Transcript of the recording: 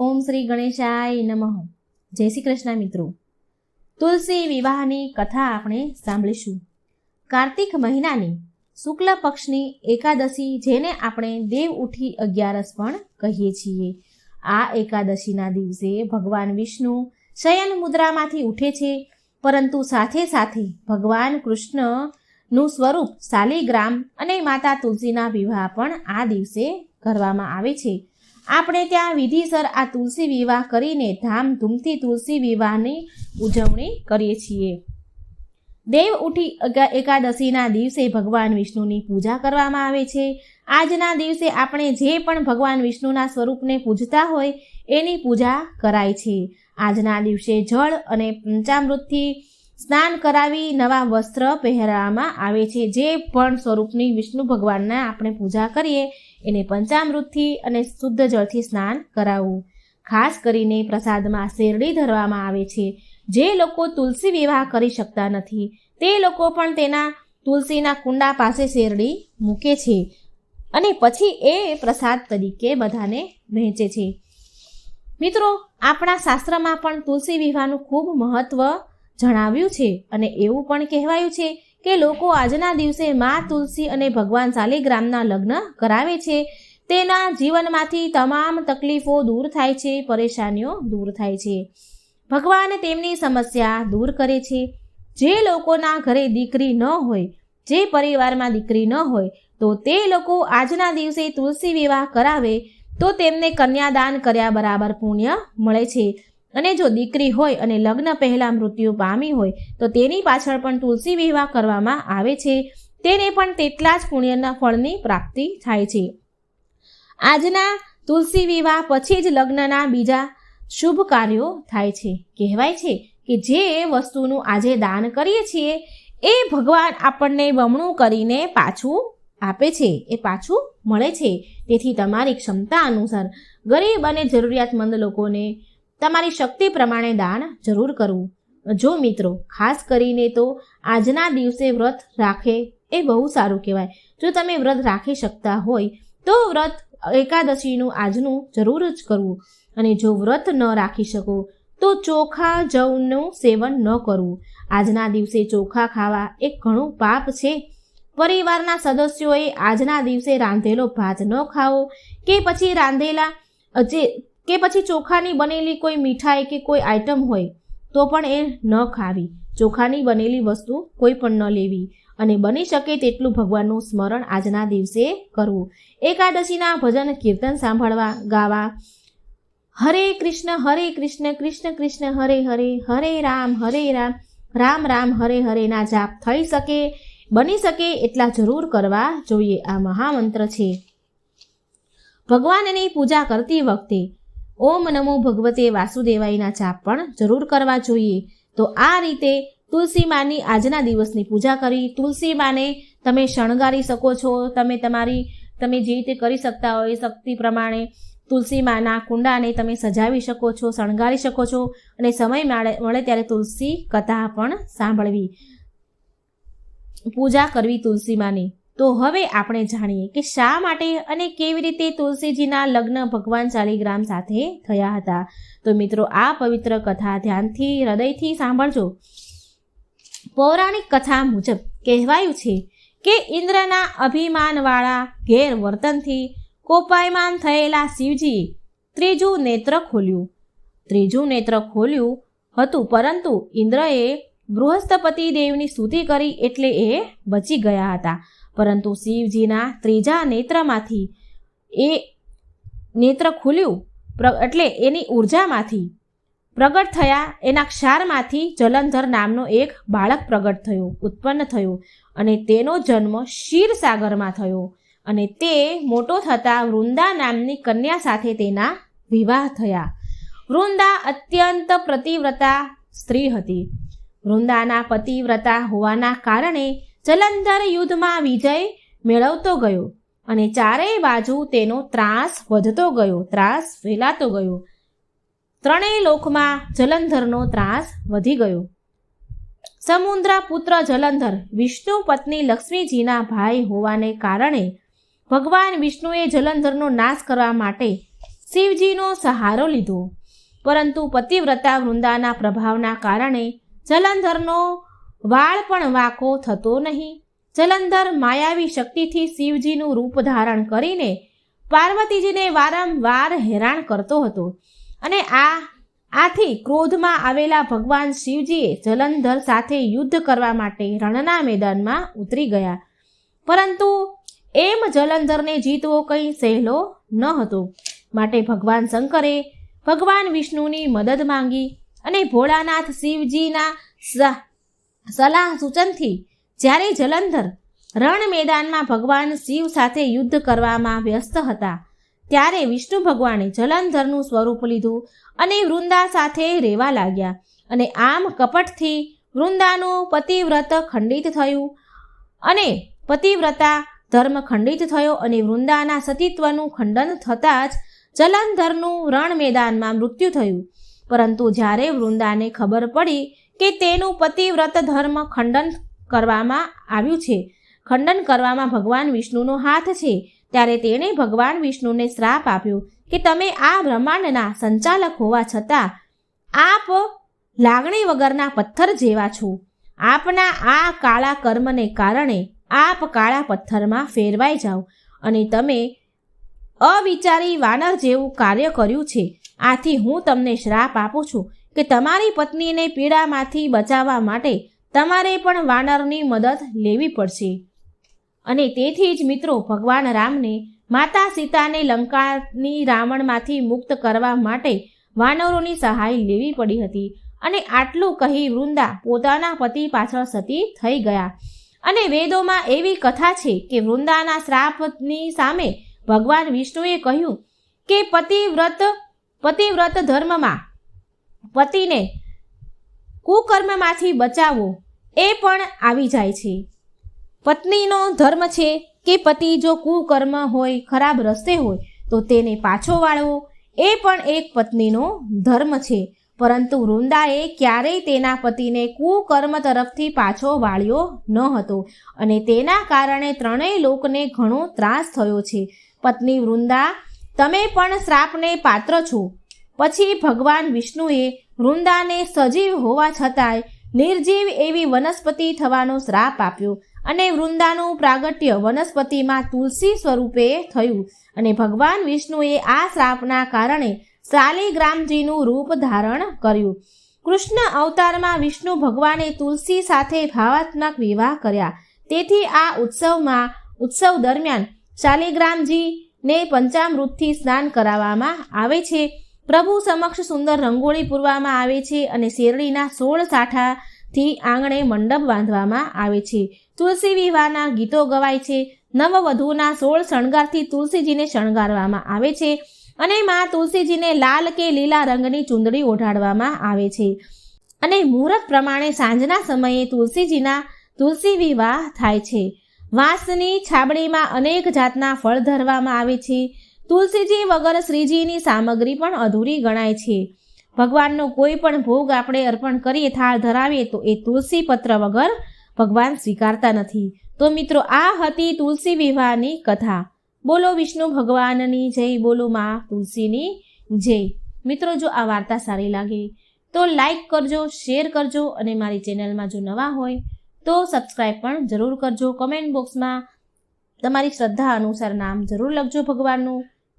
ઓમ શ્રી ગણેશાય નમઃ. જય શ્રી કૃષ્ણ મિત્રો. તુલસી વિવાહની કથા આપણે સાંભળીશું. કાર્તિક મહિનાની શુક્લ પક્ષની એકાદશી જેને આપણે દેવ ઉઠી અગિયારસ પણ કહીએ છીએ. આ એકાદશીના દિવસે ભગવાન વિષ્ણુ શયન મુદ્રામાંથી ઉઠે છે, પરંતુ સાથે સાથે ભગવાન કૃષ્ણનું સ્વરૂપ શાલિગ્રામ અને માતા તુલસીના વિવાહ પણ આ દિવસે કરવામાં આવે છે. આપણે ત્યાં વિધિસર આ તુલસી વિવાહ કરીને ધામધૂમથી તુલસી વિવાહની ઉજવણી કરીએ છીએ. દેવ ઉઠી એકાદશીના દિવસે ભગવાન વિષ્ણુની પૂજા કરવામાં આવે છે. આજના દિવસે આપણે જે પણ ભગવાન વિષ્ણુના સ્વરૂપને પૂજતા હોય એની પૂજા કરાય છે. આજના દિવસે જળ અને પંચામૃતથી સ્નાન કરાવી નવા વસ્ત્ર પહેરવામાં આવે છે. જે પણ સ્વરૂપની વિષ્ણુ ભગવાનના આપણે પૂજા કરીએ એને પંચામૃતથી અને શુદ્ધ જળથી સ્નાન કરાવવું ખાસ કરીને પ્રસાદમાં શેરડી ધરવામાં આવે છે. જે લોકો તુલસી વિવાહ કરી શકતા નથી. તે લોકો પણ તેના તુલસીના કુંડા પાસે શેરડી મૂકે છે અને પછી એ પ્રસાદ તરીકે બધાને વહેંચે છે. મિત્રો, આપણા શાસ્ત્રમાં પણ તુલસી વિવાહનું ખૂબ મહત્વ જણાવ્યું છે અને એવું પણ કહેવાયું છે કે લોકો આજના દિવસે મા તુલસી અને ભગવાન શાલિગ્રામના લગ્ન કરાવે છે. તેના જીવનમાંથી તમામ તકલીફો દૂર થાય છે, પરેશાનીઓ દૂર થાય છે. ભગવાન તેમની સમસ્યા દૂર કરે છે. જે લોકોના ઘરે દીકરી ન હોય, જે પરિવારમાં દીકરી ન હોય, તો તે લોકો આજના દિવસે તુલસી વિવાહ કરાવે તો તેમને કન્યાદાન કર્યા બરાબર પુણ્ય મળે છે. અને જો દીકરી હોય અને લગ્ન પહેલાં મૃત્યુ પામી હોય, તો તેની પાછળ પણ તુલસી વિવાહ કરવામાં આવે છે. તેને પણ તેટલા જ પુણ્યના ફળની પ્રાપ્તિ થાય છે. આજના તુલસી વિવાહ પછી જ લગ્નના બીજા શુભ કાર્યો થાય છે. કહેવાય છે કે જે વસ્તુનું આજે દાન કરીએ છીએ, એ ભગવાન આપણને બમણું કરીને પાછું આપે છે. એ પાછું મળે છે. તેથી તમારી ક્ષમતા અનુસાર ગરીબ અને જરૂરિયાતમંદ લોકોને તમારી શક્તિ પ્રમાણે દાન જરૂર કરવું. જો મિત્રો, ખાસ કરીને તો આજના દિવસે વ્રત રાખે એ બહુ સારું કહેવાય. જો તમે વ્રત રાખી શકતા હોય, તો વ્રત એકાદશીનું આજનું જરૂર જ કરવું. અને જો વ્રત ન રાખી શકો, તો ચોખા જવનું સેવન ન કરવું. આજના દિવસે ચોખા ખાવા એક ઘણું પાપ છે. પરિવારના સદસ્યોએ આજના દિવસે રાંધેલો ભાત ન ખાવો કે પછી રાંધેલા જે કે પછી ચોખાની બનેલી કોઈ મીઠાઈ કે કોઈ આઈટમ હોય, તો પણ એ ન ખાવી. ચોખાની બનેલી વસ્તુ કોઈ પણ ન લેવી. અને બની શકે તેટલું ભગવાનનું સ્મરણ આજના દિવસે કરવું. એકાદશીના ભજન, કીર્તન સાંભળવા, ગાવા. હરે કૃષ્ણ હરે કૃષ્ણ કૃષ્ણ કૃષ્ણ, હરે હરે હરે રામ હરે રામ. રામ રામ, હરે હરેના જાપ થઈ શકે. બની શકે એટલા જરૂર કરવા જોઈએ આ મહામંત્ર છે. ભગવાનની પૂજા કરતી વખતે ઓમ નમો ભગવતે વાસુદેવાયના જાપ પણ જરૂર કરવા જોઈએ. તો આ રીતે તુલસી માની આજના દિવસની પૂજા કરી. તુલસી માને તમે શણગારી શકો છો. તમે તમારી, તમે જે રીતે કરી શકતા હોય શક્તિ પ્રમાણે તુલસી માના કુંડાને તમે સજાવી શકો છો, શણગારી શકો છો અને સમય મળે ત્યારે તુલસી કથા પણ સાંભળવી. પૂજા કરવી તુલસી માની. તો હવે આપણે જાણીએ કે શા માટે અને કેવી રીતે તુલસીજીના લગ્ન ભગવાન શાલિગ્રામ સાથે થયા હતા. તો મિત્રો, આ પવિત્ર કથા ધ્યાનથી, હૃદયથી સાંભળજો. પૌરાણિક કથા મુજબ કહેવાયું છે કે ઇન્દ્રના અભિમાનવાળા ગેરવર્તનથી કોપાયમાન થયેલા શિવજીએ ત્રીજું નેત્ર ખોલ્યું. ત્રીજું નેત્ર ખોલ્યું હતું, પરંતુ ઇન્દ્રએ બૃહસ્પતિ દેવની સ્તુતિ કરી એટલે એ બચી ગયા હતા. પરંતુ શિવજીના ત્રીજા નેત્રમાંથી એ નેત્ર ખુલ્યું એટલે એની ઉર્જામાંથી પ્રગટ થયા, એના ક્ષારમાંથી જલંધર નામનો એક બાળક પ્રગટ થયો, ઉત્પન્ન થયો અને તેનો જન્મ ક્ષીરસાગરમાં થયો અને તે મોટો થતાં વૃંદા નામની કન્યા સાથે તેના વિવાહ થયા. વૃંદા અત્યંત પ્રતિવ્રતા સ્ત્રી હતી. વૃંદાના પતિવ્રતા હોવાના કારણે જલંધર યુદ્ધમાં વિજય મેળવતો ગયો અને ચારેય બાજુ તેનો ત્રાસ વધતો ગયો, ત્રાસ ફેલાતો ગયો. ત્રણેય લોકમાં જલંધરનો ત્રાસ વધી ગયો. સમુદ્ર પુત્ર જલંધર વિષ્ણુ પત્ની લક્ષ્મીજીના ભાઈ હોવાને કારણે ભગવાન વિષ્ણુએ જલંધરનો નાશ કરવા માટે શિવજીનો સહારો લીધો. પરંતુ પતિવ્રતા વૃંદાના પ્રભાવના કારણે જલંધરનો વાળ પણ વાંકો થતો નહીં. જલંધર માયાવી શક્તિથી શિવજીનું રૂપ ધારણ કરીને પાર્વતીજીને વારંવાર હેરાન કરતો હતો. અને આ, આથી ક્રોધમાં આવેલા ભગવાન શિવજીએ જલંધર સાથે યુદ્ધ કરવા માટે રણના મેદાનમાં ઉતરી ગયા. પરંતુ એમ જલંધરને જીતવો કંઈ સહેલો ન હતો. માટે ભગવાન શંકરે ભગવાન વિષ્ણુની મદદ માંગી અને ભોળાનાથ શિવજીના સલાહ સૂચનથી જ્યારે જલંધર રણ મેદાનમાં ભગવાન શિવ સાથે યુદ્ધ કરવામાં વ્યસ્ત હતા, ત્યારે વિષ્ણુ ભગવાને જલંધરનું સ્વરૂપ લીધું અને વૃંદા સાથે રહેવા લાગ્યા અને આમ કપટથી વૃંદાનું પતિવ્રત ખંડિત થયું અને પતિવ્રતા ધર્મ ખંડિત થયો અને વૃંદાના સતીત્વનું ખંડન થતાં જ જલંધરનું રણ મેદાનમાં મૃત્યુ થયું. પરંતુ જ્યારે વૃંદાને ખબર પડી કે તેનું પતિવ્રત ધર્મ ખંડન કરવામાં આવ્યું છે. ખંડન કરવામાં ભગવાન વિષ્ણુનો હાથ છે. ત્યારે તેણે ભગવાન વિષ્ણુને શ્રાપ આપ્યો કે તમે આ બ્રહ્માંડના સંચાલક હોવા છતાં આપ લાગણી વગરના પથ્થર જેવા છો. આપના આ કાળા કર્મને કારણે આપ કાળા પથ્થરમાં ફેરવાઈ જાઓ અને તમે અવિચારી વાનર જેવું કાર્ય કર્યું છે. આથી હું તમને શ્રાપ આપું છું કે તમારી પત્નીને પીડામાંથી બચાવવા માટે તમારે પણ વાનરની મદદ લેવી પડશે. અને તેથી જ મિત્રો, ભગવાન રામને માતા સીતાને લંકાની રાવણમાંથી મુક્ત કરવા માટે વાનરોની સહાય લેવી પડી હતી અને આટલું કહી વૃંદા પોતાના પતિ પાછળ સતી થઈ ગયા. અને વેદોમાં એવી કથા છે કે વૃંદાના શ્રાપની સામે ભગવાન વિષ્ણુએ કહ્યું કે પતિવ્રત પતિવ્રત ધર્મમાં પતિને કુકર્મમાંથી બચાવવો એ પણ આવી જાય છે. પત્નીનો ધર્મ છે કે પતિ જો કુકર્મ હોય, ખરાબ રસ્તે હોય, તો તેને પાછો વાળવો, એ પણ એક પત્નીનો ધર્મ છે. પરંતુ વૃંદાએ ક્યારેય તેના પતિને કુકર્મ તરફથી પાછો વાળ્યો ન હતો અને તેના કારણે ત્રણેય લોકને ઘણો ત્રાસ થયો છે. પત્ની વૃંદા, તમે પણ શ્રાપને પાત્ર છો. પછી ભગવાન વિષ્ણુએ વૃંદાને સજીવ હોવા છતાંય નિર્જીવ એવી વનસ્પતિ થવાનો શ્રાપ આપ્યો અને વૃંદાનું પ્રાગટ્ય વનસ્પતિમાં તુલસી સ્વરૂપે થયું અને ભગવાન વિષ્ણુએ આ શ્રાપના કારણે શાલિગ્રામજીનું રૂપ ધારણ કર્યું. કૃષ્ણ અવતારમાં વિષ્ણુ ભગવાને તુલસી સાથે ભાવાત્મક વિવાહ કર્યા. તેથી આ ઉત્સવમાં, ઉત્સવ દરમિયાન શાલિગ્રામજીને પંચામૃતથી સ્નાન કરાવવામાં આવે છે. પ્રભુ સમક્ષ સુંદર રંગોળી પૂરવામાં આવે છે અને શેરડીના સોળ સાઠાથી આંગણે મંડપ બાંધવામાં આવે છે. તુલસી વિવાહના ગીતો ગવાય છે. નવવધુના સોળ શણગારથી તુલસીજીને શણગારવામાં આવે છે અને માં તુલસીજીને લાલ કે લીલા રંગની ચૂંદડી ઓઢાડવામાં આવે છે. અને મુહૂર્ત પ્રમાણે સાંજના સમયે તુલસીજીના તુલસી વિવાહ થાય છે. વાંસની છાબડીમાં અનેક જાતના ફળ ધરવામાં આવે છે. તુલસીજી વગર શ્રીજીની સામગ્રી પણ અધૂરી ગણાય છે. ભગવાનનો કોઈ પણ ભોગ આપણે અર્પણ કરીએ, થાળ ધરાવીએ, તો એ તુલસી પત્ર વગર ભગવાન સ્વીકારતા નથી. તો મિત્રો, આ હતી તુલસી વિવાહની કથા. બોલો વિષ્ણુ ભગવાનની જય, બોલો માં તુલસીની જય. મિત્રો, જો આ વાર્તા સારી લાગે, તો લાઈક કરજો, શેર કરજો અને મારી ચેનલમાં જો નવા હોય, તો સબસ્ક્રાઈબ પણ જરૂર કરજો. કમેન્ટ બોક્સમાં તમારી શ્રદ્ધા અનુસાર નામ જરૂર લખજો ભગવાનનું.